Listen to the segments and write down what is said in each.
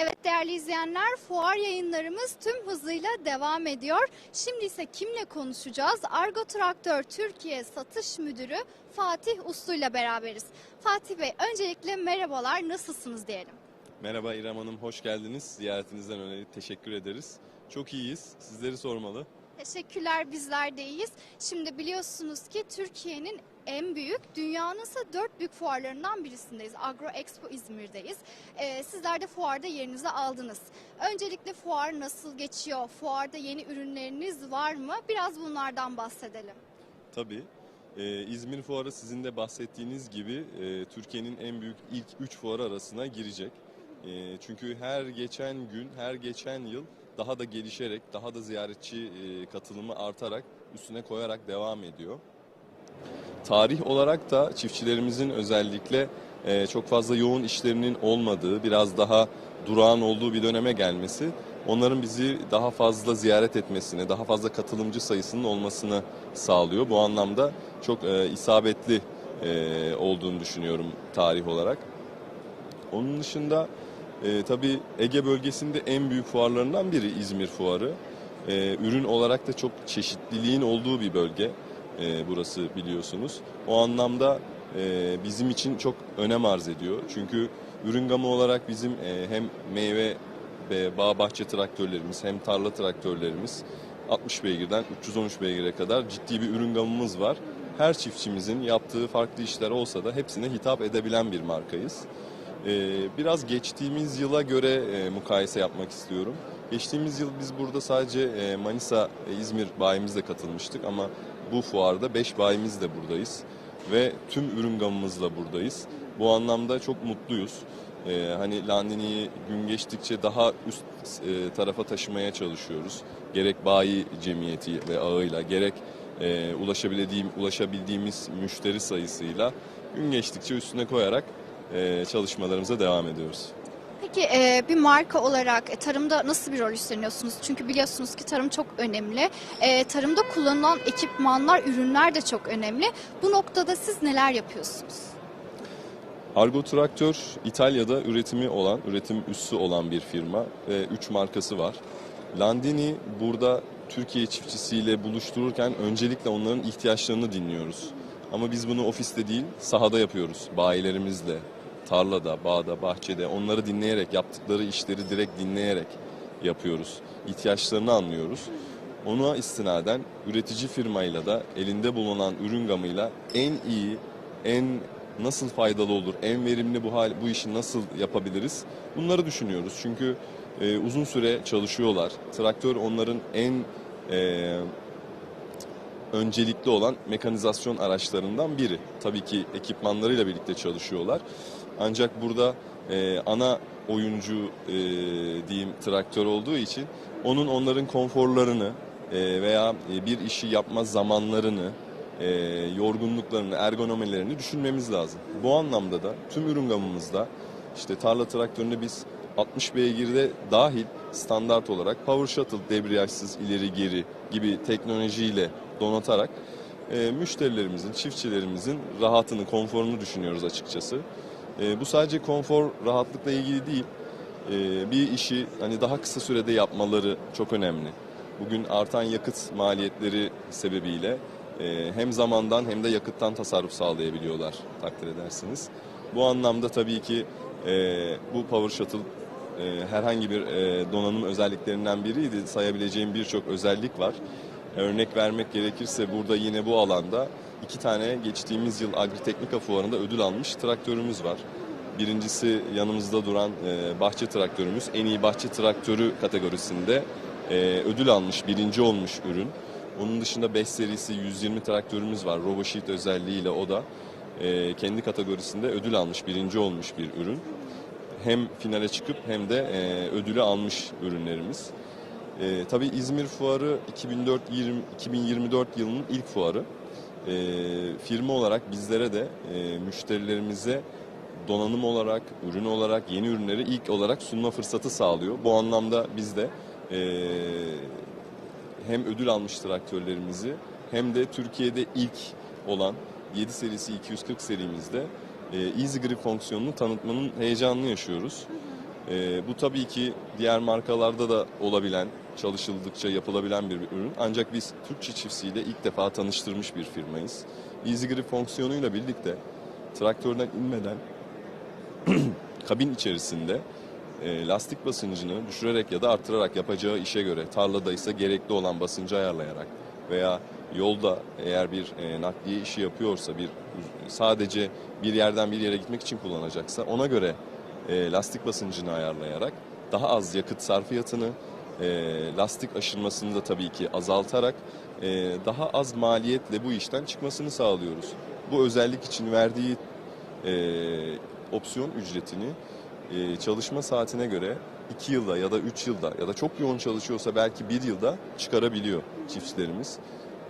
Evet değerli izleyenler fuar yayınlarımız tüm hızıyla devam ediyor. Şimdi ise kimle konuşacağız? Argo Traktör Türkiye Satış Müdürü Fatih Uslu ile beraberiz. Fatih Bey öncelikle merhabalar nasılsınız diyelim. Merhaba İrem Hanım, hoş geldiniz. Ziyaretinizden önemli teşekkür ederiz. Çok iyiyiz, sizleri sormalı. Teşekkürler bizler de iyiyiz. Şimdi biliyorsunuz ki Türkiye'nin en büyük, dünyanın ise dört büyük fuarlarından birisindeyiz. Agro Expo İzmir'deyiz. Ee, sizler de fuarda yerinizi aldınız. Öncelikle fuar nasıl geçiyor? Fuarda yeni ürünleriniz var mı? Biraz bunlardan bahsedelim. Tabii, e, İzmir Fuarı sizin de bahsettiğiniz gibi e, Türkiye'nin en büyük ilk 3 fuarı arasına girecek. E, çünkü her geçen gün, her geçen yıl daha da gelişerek, daha da ziyaretçi e, katılımı artarak, üstüne koyarak devam ediyor. Tarih olarak da çiftçilerimizin özellikle e, çok fazla yoğun işlerinin olmadığı, biraz daha durağan olduğu bir döneme gelmesi, onların bizi daha fazla ziyaret etmesine, daha fazla katılımcı sayısının olmasını sağlıyor. Bu anlamda çok e, isabetli e, olduğunu düşünüyorum tarih olarak. Onun dışında e, tabii Ege bölgesinde en büyük fuarlarından biri İzmir Fuarı. E, ürün olarak da çok çeşitliliğin olduğu bir bölge e, burası biliyorsunuz. O anlamda e, bizim için çok önem arz ediyor. Çünkü ürün gamı olarak bizim e, hem meyve ve bağ bahçe traktörlerimiz hem tarla traktörlerimiz 60 beygirden 313 beygire kadar ciddi bir ürün gamımız var. Her çiftçimizin yaptığı farklı işler olsa da hepsine hitap edebilen bir markayız. Ee, biraz geçtiğimiz yıla göre e, mukayese yapmak istiyorum. Geçtiğimiz yıl biz burada sadece e, Manisa, e, İzmir bayimizle katılmıştık ama bu fuarda 5 bayimiz de buradayız ve tüm ürün gamımızla buradayız. Bu anlamda çok mutluyuz. Ee, hani Landini'yi gün geçtikçe daha üst e, tarafa taşımaya çalışıyoruz. Gerek bayi cemiyeti ve ağıyla gerek e, ulaşabildiğim, ulaşabildiğimiz müşteri sayısıyla gün geçtikçe üstüne koyarak e, çalışmalarımıza devam ediyoruz. Peki e, bir marka olarak e, tarımda nasıl bir rol üstleniyorsunuz? Çünkü biliyorsunuz ki tarım çok önemli. E, tarımda kullanılan ekipmanlar, ürünler de çok önemli. Bu noktada siz neler yapıyorsunuz? Argo Traktör İtalya'da üretimi olan, üretim üssü olan bir firma ve 3 markası var. Landini burada Türkiye çiftçisiyle buluştururken öncelikle onların ihtiyaçlarını dinliyoruz. Ama biz bunu ofiste değil, sahada yapıyoruz. Bayilerimizle, tarlada, bağda, bahçede onları dinleyerek, yaptıkları işleri direkt dinleyerek yapıyoruz. İhtiyaçlarını anlıyoruz. Ona istinaden üretici firmayla da elinde bulunan ürün gamıyla en iyi, en nasıl faydalı olur, en verimli bu hal, bu işi nasıl yapabiliriz? Bunları düşünüyoruz. Çünkü e, uzun süre çalışıyorlar. Traktör onların en e, öncelikli olan mekanizasyon araçlarından biri. Tabii ki ekipmanlarıyla birlikte çalışıyorlar. Ancak burada e, ana oyuncu e, diyeyim traktör olduğu için onun onların konforlarını e, veya e, bir işi yapma zamanlarını, e, yorgunluklarını, ergonomilerini düşünmemiz lazım. Bu anlamda da tüm ürün gamımızda işte tarla traktöründe biz 60 beygirde dahil standart olarak power shuttle debriyajsız ileri geri gibi teknolojiyle donatarak e, müşterilerimizin, çiftçilerimizin rahatını, konforunu düşünüyoruz açıkçası. E, bu sadece konfor, rahatlıkla ilgili değil. E, bir işi hani daha kısa sürede yapmaları çok önemli. Bugün artan yakıt maliyetleri sebebiyle e, hem zamandan hem de yakıttan tasarruf sağlayabiliyorlar takdir edersiniz. Bu anlamda tabii ki bu Power Shuttle herhangi bir donanım özelliklerinden biriydi. Sayabileceğim birçok özellik var. Örnek vermek gerekirse burada yine bu alanda iki tane geçtiğimiz yıl Agriteknika Fuarı'nda ödül almış traktörümüz var. Birincisi yanımızda duran e, bahçe traktörümüz. En iyi bahçe traktörü kategorisinde e, ödül almış, birinci olmuş ürün. Onun dışında 5 serisi 120 traktörümüz var. RoboSheet özelliğiyle o da e, kendi kategorisinde ödül almış, birinci olmuş bir ürün. Hem finale çıkıp hem de e, ödülü almış ürünlerimiz. E, tabii İzmir Fuarı 2004, 20, 2024 yılının ilk fuarı. E, firma olarak bizlere de e, müşterilerimize donanım olarak, ürün olarak, yeni ürünleri ilk olarak sunma fırsatı sağlıyor. Bu anlamda biz de e, hem ödül almış traktörlerimizi hem de Türkiye'de ilk olan 7 serisi 240 serimizde e, Easy Grip fonksiyonunu tanıtmanın heyecanını yaşıyoruz. E, bu tabii ki diğer markalarda da olabilen, çalışıldıkça yapılabilen bir ürün. Ancak biz Türkçe çiftçisiyle ilk defa tanıştırmış bir firmayız. Easy Grip fonksiyonuyla birlikte traktörden inmeden kabin içerisinde e, lastik basıncını düşürerek ya da arttırarak yapacağı işe göre tarladaysa gerekli olan basıncı ayarlayarak veya yolda eğer bir e, nakliye işi yapıyorsa bir sadece bir yerden bir yere gitmek için kullanacaksa ona göre e, lastik basıncını ayarlayarak daha az yakıt sarfiyatını e, lastik aşınmasını da tabii ki azaltarak e, daha az maliyetle bu işten çıkmasını sağlıyoruz. Bu özellik için verdiği e, opsiyon ücretini e, çalışma saatine göre 2 yılda ya da 3 yılda ya da çok yoğun çalışıyorsa belki 1 yılda çıkarabiliyor çiftçilerimiz.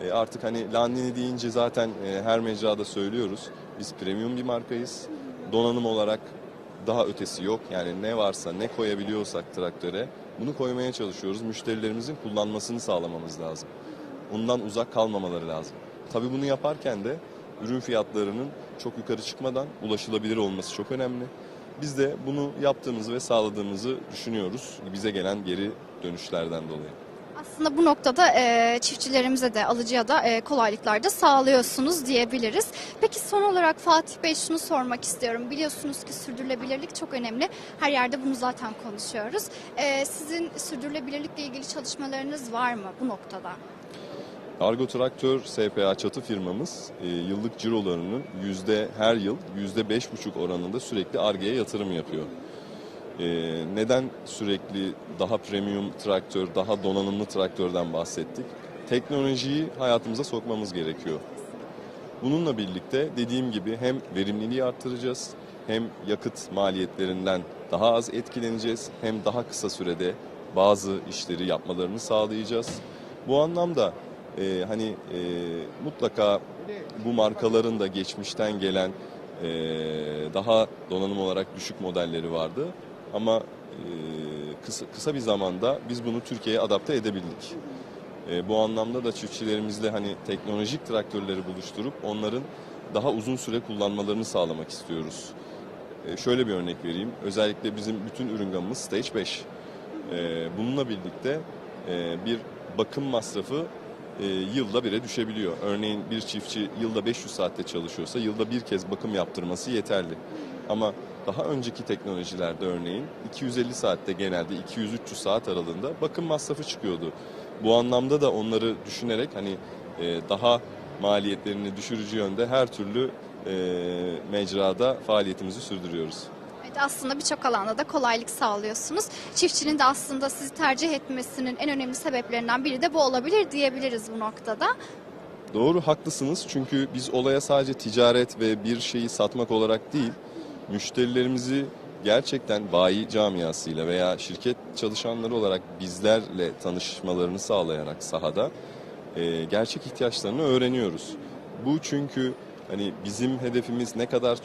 E, artık hani Landini deyince zaten e, her mecrada söylüyoruz. Biz premium bir markayız. Donanım olarak daha ötesi yok. Yani ne varsa ne koyabiliyorsak traktöre bunu koymaya çalışıyoruz. Müşterilerimizin kullanmasını sağlamamız lazım. Ondan uzak kalmamaları lazım. Tabii bunu yaparken de ürün fiyatlarının çok yukarı çıkmadan ulaşılabilir olması çok önemli. Biz de bunu yaptığımızı ve sağladığımızı düşünüyoruz bize gelen geri dönüşlerden dolayı. Aslında bu noktada e, çiftçilerimize de alıcıya da e, kolaylıklar da sağlıyorsunuz diyebiliriz. Peki son olarak Fatih Bey şunu sormak istiyorum. Biliyorsunuz ki sürdürülebilirlik çok önemli. Her yerde bunu zaten konuşuyoruz. E, sizin sürdürülebilirlikle ilgili çalışmalarınız var mı bu noktada? Argo Traktör SPA çatı firmamız e, yıllık cirolarının yüzde her yıl yüzde beş buçuk oranında sürekli Arge'ye yatırım yapıyor. E, neden sürekli daha premium traktör, daha donanımlı traktörden bahsettik? Teknolojiyi hayatımıza sokmamız gerekiyor. Bununla birlikte dediğim gibi hem verimliliği arttıracağız, hem yakıt maliyetlerinden daha az etkileneceğiz, hem daha kısa sürede bazı işleri yapmalarını sağlayacağız. Bu anlamda e, hani e, mutlaka bu markaların da geçmişten gelen e, daha donanım olarak düşük modelleri vardı. Ama e, kısa, kısa bir zamanda biz bunu Türkiye'ye adapte edebildik. E, bu anlamda da çiftçilerimizle hani teknolojik traktörleri buluşturup onların daha uzun süre kullanmalarını sağlamak istiyoruz. E, şöyle bir örnek vereyim. Özellikle bizim bütün ürün gamımız Stage 5. E, bununla birlikte bir bakım masrafı yılda bire düşebiliyor. Örneğin bir çiftçi yılda 500 saatte çalışıyorsa yılda bir kez bakım yaptırması yeterli. Ama daha önceki teknolojilerde örneğin 250 saatte genelde 200-300 saat aralığında bakım masrafı çıkıyordu. Bu anlamda da onları düşünerek hani e, daha maliyetlerini düşürücü yönde her türlü e, mecrada faaliyetimizi sürdürüyoruz. Evet, aslında birçok alanda da kolaylık sağlıyorsunuz. Çiftçinin de aslında sizi tercih etmesinin en önemli sebeplerinden biri de bu olabilir diyebiliriz bu noktada. Doğru haklısınız çünkü biz olaya sadece ticaret ve bir şeyi satmak olarak değil, müşterilerimizi gerçekten bayi camiasıyla veya şirket çalışanları olarak bizlerle tanışmalarını sağlayarak sahada e, gerçek ihtiyaçlarını öğreniyoruz. Bu çünkü hani bizim hedefimiz ne kadar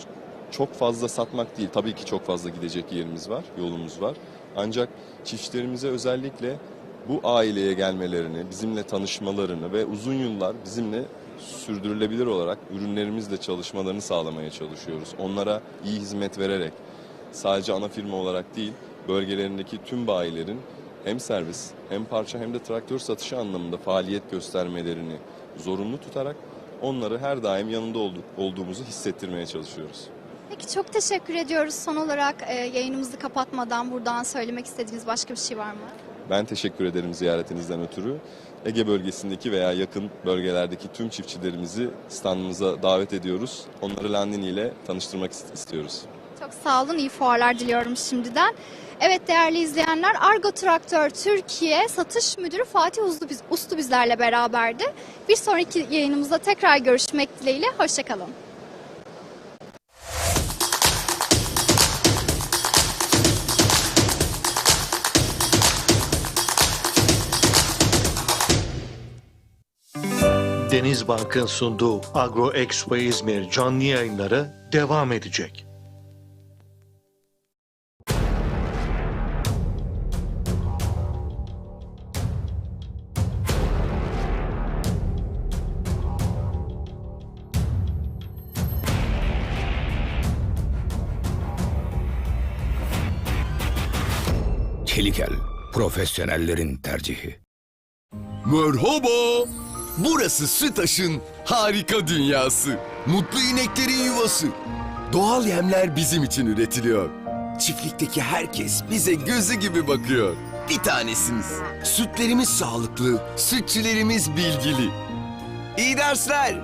çok fazla satmak değil. Tabii ki çok fazla gidecek yerimiz var, yolumuz var. Ancak çiftçilerimize özellikle bu aileye gelmelerini, bizimle tanışmalarını ve uzun yıllar bizimle sürdürülebilir olarak ürünlerimizle çalışmalarını sağlamaya çalışıyoruz. Onlara iyi hizmet vererek sadece ana firma olarak değil, bölgelerindeki tüm bayilerin hem servis hem parça hem de traktör satışı anlamında faaliyet göstermelerini zorunlu tutarak onları her daim yanında olduk, olduğumuzu hissettirmeye çalışıyoruz. Peki çok teşekkür ediyoruz. Son olarak e, yayınımızı kapatmadan buradan söylemek istediğiniz başka bir şey var mı? Ben teşekkür ederim ziyaretinizden ötürü. Ege bölgesindeki veya yakın bölgelerdeki tüm çiftçilerimizi standımıza davet ediyoruz. Onları Landini ile tanıştırmak ist- istiyoruz. Çok sağ olun. iyi fuarlar diliyorum şimdiden. Evet değerli izleyenler Argo Traktör Türkiye Satış Müdürü Fatih Uslu, Uslu bizlerle beraberdi. Bir sonraki yayınımızda tekrar görüşmek dileğiyle. Hoşçakalın. Denizbank'ın sunduğu Agro Expo İzmir canlı yayınları devam edecek. Çelikel, profesyonellerin tercihi. Merhaba. Burası Sütaş'ın harika dünyası. Mutlu ineklerin yuvası. Doğal yemler bizim için üretiliyor. Çiftlikteki herkes bize gözü gibi bakıyor. Bir tanesiniz. Sütlerimiz sağlıklı, sütçülerimiz bilgili. İyi dersler.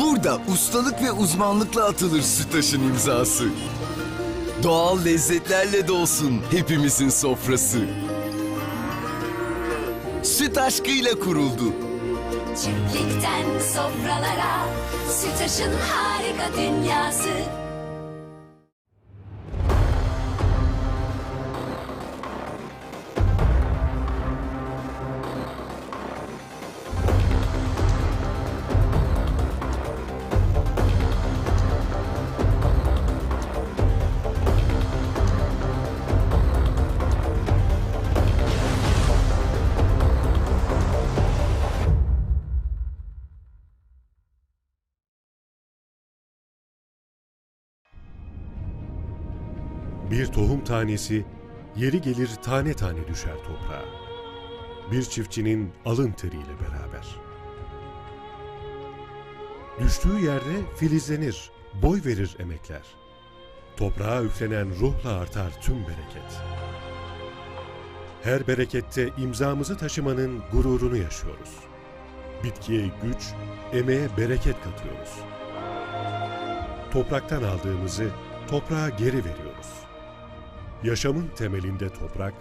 Burada ustalık ve uzmanlıkla atılır Sütaş'ın imzası. Doğal lezzetlerle dolsun hepimizin sofrası. Süt aşkıyla kuruldu. Çiftlikten sofralara Sütaş'ın harika dünyası Bir tohum tanesi yeri gelir tane tane düşer toprağa. Bir çiftçinin alın teriyle beraber. Düştüğü yerde filizlenir, boy verir emekler. Toprağa üflenen ruhla artar tüm bereket. Her berekette imzamızı taşımanın gururunu yaşıyoruz. Bitkiye güç, emeğe bereket katıyoruz. Topraktan aldığımızı toprağa geri veriyoruz. Yaşamın temelinde toprak,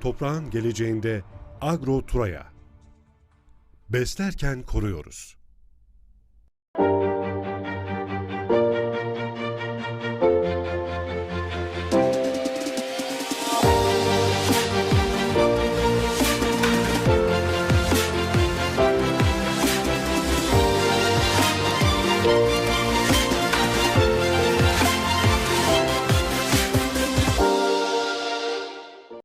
toprağın geleceğinde Agro Turaya. Beslerken koruyoruz.